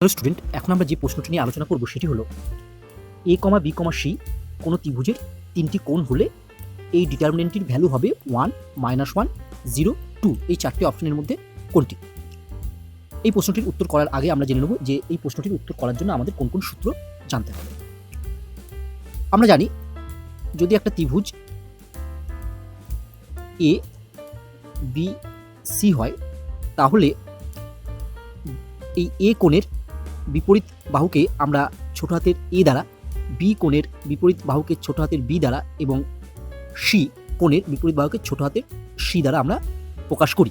Hello student এখন আমরা যে প্রশ্নটি নিয়ে আলোচনা করব সেটি হলো এ কমা বি কমা সি কোনো ত্রিভুজের তিনটি কোণ হলে এই ডিটারমিনেন্টটির ভ্যালু হবে one minus one zero two এই চারটি অপশনের মধ্যে কোনটি? এই প্রশ্নটির উত্তর করার আগে আমরা জেনে নেব যে এই প্রশ্নটির উত্তর করার জন্য আমাদের কোন কোন সূত্র জানতে হবে। আমরা জানি যদি একটা ত্রিভুজ এ বি সি হয়, তাহলে এই এ কোণের বিপরীত বাহুকে আমরা ছোট হাতের এ দ্বারা, বি কোণের বিপরীত বাহুকে ছোট হাতের বি দ্বারা এবং সি কোণের বিপরীত বাহুকে ছোট হাতের সি দ্বারা আমরা প্রকাশ করি।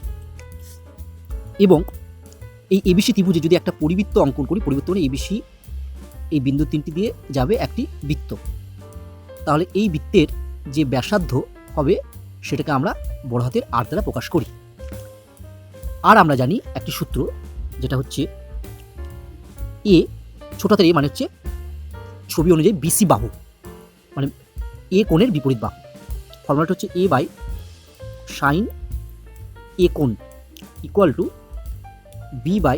এবং এই এবিসি ত্রিভুজে যদি একটা পরিবৃত্ত অঙ্কন করি পরিবৃত্ত মানে এবিসি এই বিন্দু তিনটি দিয়ে যাবে একটি বৃত্ত। তাহলে এই বৃত্তের যে ব্যাসার্ধ হবে, সেটাকে আমরা বড় হাতের আর দ্বারা প্রকাশ করি। আর আমরা জানি একটি সূত্র, যেটা হচ্ছে এ ছোট হাতের এ মানে হচ্ছে ছবি অনুযায়ী বিসি বাহু। মানে এ কোণের বিপরীত বাহু। ফর্মুলাটা হচ্ছে এ বাই সাইন এ কোণ equal to B by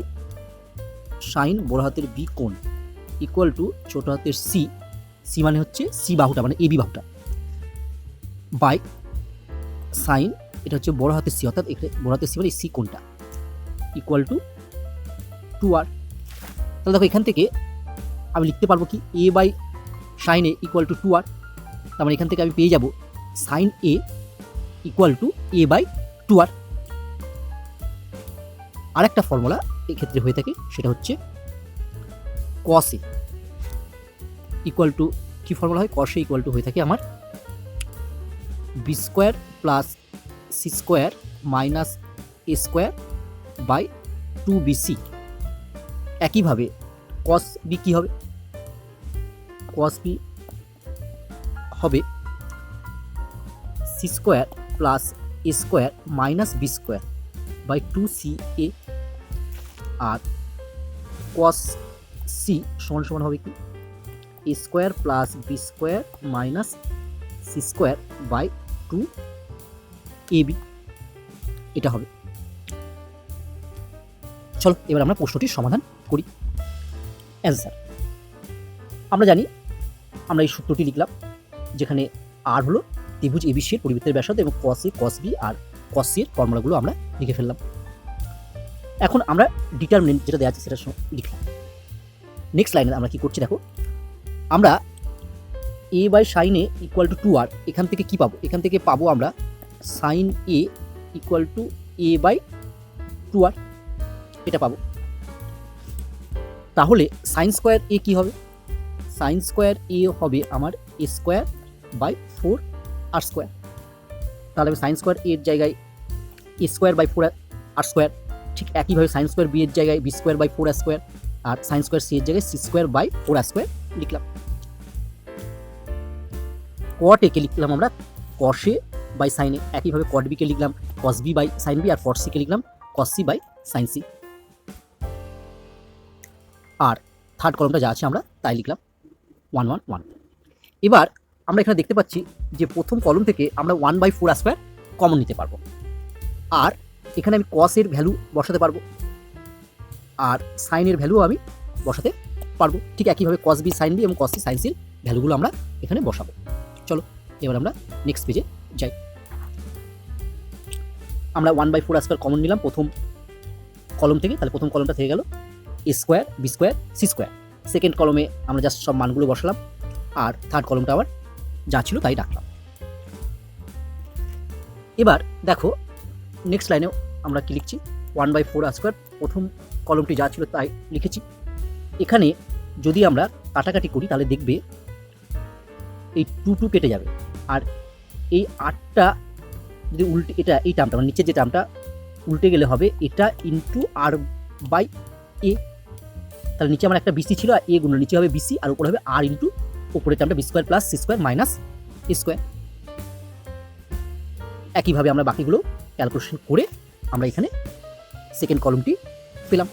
sine বড় হাতের বি কোণ ইকুয়াল টু ছোট হাতের সি সি মানে হচ্ছে সি বাহুটা মানে এ বি বাহুটা। বাই সাইন এটা হচ্ছে বড় হাতের সি অর্থাৎ বড় হাতের সি মানে সি কোণটা। ইকুয়াল টু টু আর তাহলে দেখো এখান থেকে আমি লিখতে পারব কি A by sine A equal to two R তার মানে এখান থেকে আমি পেয়ে যাব sine A equal to A by two R আরেকটা ফর্মুলা এক্ষেত্রে হয়ে থাকে, সেটা হচ্ছে কস এ ইকুয়াল টু কী ফর্মুলা হয়? কস এ ইকুয়াল টু হয়ে থাকে আমার B square plus C square minus A square by two BC একইভাবে কস বি কী হবে? কস বি হবে C square plus A square minus B square by two C A R cos C সমান সমান হবে কি? A square plus B square minus C square by two A B এটা হবে। চলো, এবার আমরা প্রশ্নটির সমাধান করি? অ্যান্সার আমরা জানি, আমরা এই সূত্রটি লিখলাম, যেখানে আর হলো ত্রিভুজ এবিসি এর পরিবৃত্তের ব্যাসার্ধ এবং কস এ কস বি আর কস সি এর ফর্মুলাগুলো আমরা লিখে ফেললাম। এখন আমরা ডিটারমিনেন্ট যেটা দেওয়া আছে সেটা লিখলাম। নেক্সট লাইনে আমরা কি করছি দেখো? আমরা A by sine A equal to two R এখান থেকে কি পাবো? এখান থেকে পাবো আমরা sine A equal to A by two R এটা পাবো। তাহলে সাইন স্কোয়ার এ কি হবে? সাইন স্কোয়ার এ হবে আমার A square by four R square তাহলে আমি সাইন স্কোয়ার এর জায়গায় A square by four R square ঠিক একইভাবে সাইন স্কোয়ার বি এর জায়গায় B square by four R square R sine square C এর জায়গায় C square by four R square লিখলাম। কট একে লিখলাম আমরা? কষে বাই সাইনে একইভাবে কট বিকে লিখলাম cos B by sine B R cot সিকে লিখলাম cos C by sine C R third কলমটা যা আছে আমরা তাই লিখলাম ওয়ান ওয়ান ওয়ান এবার আমরা এখানে দেখতে পাচ্ছি যে প্রথম কলম থেকে আমরা one by four square common নিতে পারব। আর এখানে আমি কসের ভ্যালু বসাতে পারব। আর সাইনের ভ্যালু আমি বসাতে পারব। ঠিক একইভাবে কস বি সাইন বি এবং কস সি সাইন সির ভ্যালুগুলো আমরা এখানে বসাবো। চলো, এবার আমরা নেক্সট পেজে যাই। আমরা one by four square common নিলাম প্রথম কলম থেকে। তাহলে প্রথম কলমটা থেকে গেল A square B square C square second কলমে আমরা জাস্ট সব মানগুলো বসালাম, আর থার্ড কলমটা আবার যা ছিল তাই রাখলাম। এবার দেখো নেক্সট লাইনেও আমরা কি লিখছি? ওয়ান বাই ফোর স্কোয়ার প্রথম কলমটি যা ছিল তাই লিখেছি। এখানে যদি আমরা কাটাকাটি করি, তাহলে দেখবে এই টু টু কেটে যাবে। আর এই আটটা যদি উল্টে, এটা এই টার্মটা মানে নিচের যে টার্মটা উল্টে গেলে হবে, এটা ইন্টু আর বাই এ তাহলে নিচে আমার একটা বিসি ছিল, আর এ গুণ নিচে হবে বিসি আর উপরে হবে আর ইন্টু উপরের টার্মটা B square plus C square minus A square একইভাবে আমরা বাকিগুলো ক্যালকুলেশন করে আমরা এখানে সেকেন্ড কলমটি পেলাম।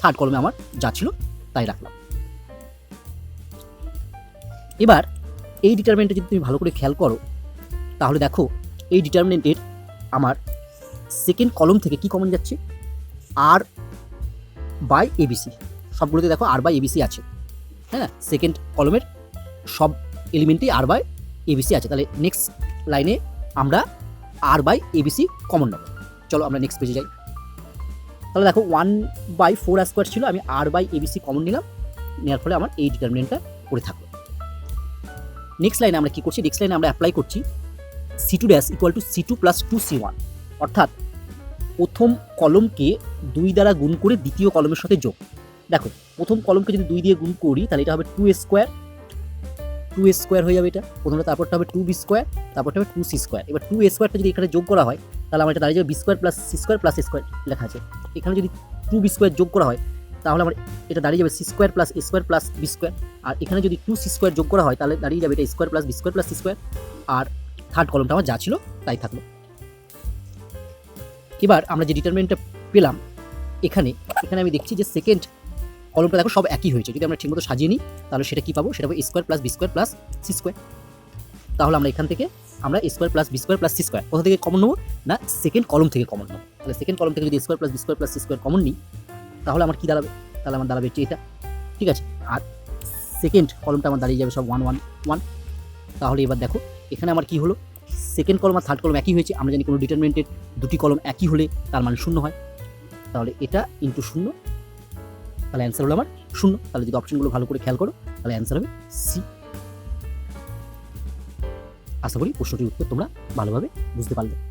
থার্ড কলমে আমার যা ছিল, তাই রাখলাম। এবার এই ডিটারমিনেন্টে যদি তুমি ভালো করে খেয়াল করো, তাহলে দেখো এই ডিটারমিনেন্টের আমার সেকেন্ড কলম থেকে কি কমন যাচ্ছে? আর বাই এবিসি সবগুলোতে দেখো আর বাই এবিসি আছে। হ্যাঁ সেকেন্ড কলমের সব এলিমেন্টেই আর বাই এবিসি আছে। তাহলে নেক্সট লাইনে আমরা আর বাই এবিসি কমন নেব। চলো আমরা নেক্সট পেজে যাই। তাহলে দেখো ওয়ান বাই ফোর স্কোয়ার ছিল, আমি আর বাই এবিসি কমন নিলাম। নেওয়ার ফলে আমার এই ডিটারমিনেন্টটা করে থাকল। নেক্সট লাইনে আমরা কী করছি? নেক্সট লাইনে আমরা অ্যাপ্লাই করছি C two dash equal to C two plus two C one অর্থাৎ প্রথম কলমকে দুই দ্বারা গুণ করে দ্বিতীয় কলমের সাথে যোগ। দেখো, প্রথম কলমকে যদি দুই দিয়ে গুণ করি, তাহলে এটা হবে টু স্কোয়ার টু স্কোয়ার হয়ে যাবে এটা। প্রথমে তারপরটা হবে টু বি স্কোয়ার তারপরটা হবে টু সি স্কোয়ার এবার টু স্কোয়ারটা যদি এখানে যোগ করা হয়, তাহলে আমার এটা দাঁড়িয়ে যাবে B square plus C square plus square লেখা আছে। এখানে যদি টু বি স্কোয়ার যোগ করা হয়, তাহলে আমার এটা দাঁড়িয়ে যাবে C square plus A square plus B square আর এখানে যদি টু সি স্কোয়ার যোগ করা হয়, তাহলে দাঁড়িয়ে যাবে এটা square plus B square plus C square আর থার্ড কলমটা আমার যা ছিল, তাই থাকল। এবার আমরা যে ডিটারমিনেন্টটা পেলাম, এখানে এখানে আমি দেখছি যে সেকেন্ড কলমটা দেখো সব একই হয়েছে। যদি আমরা ঠিকমতো সাজিয়ে নিই, তাহলে সেটা কী পাবো? সেটা হবে square plus B square plus C square তাহলে আমরা এখান থেকে, আমরা square plus B square plus C square কোথা থেকে কমন নেব? না সেকেন্ড কলম থেকে কমন নেব। তাহলে সেকেন্ড কলম থেকে যদি square plus B square plus C square common নিই, তাহলে আমার কি দাঁড়াবে? তাহলে আমার দাঁড়াবে হচ্ছে এটা। ঠিক আছে? আর সেকেন্ড কলমটা আমার দাঁড়িয়ে যাবে সব ওয়ান ওয়ান ওয়ান তাহলে এবার দেখো, এখানে আমার কি হলো? সেকেন্ড কলম আর থার্ড কলম একই হয়েছে। আমরা জানি কোনো ডিটারমিনেন্টের দুটি কলম একই হলে তার মানে শূন্য হয়। তাহলে এটা ইন্টু শূন্য। তাহলে অ্যান্সার হলো আমার শূন্য। তাহলে যদি অপশনগুলো ভালো করে খেয়াল করো, তাহলে অ্যান্সার হবে সি আশা করি প্রশ্নটির উত্তর তোমরা ভালোভাবে বুঝতে পারলে।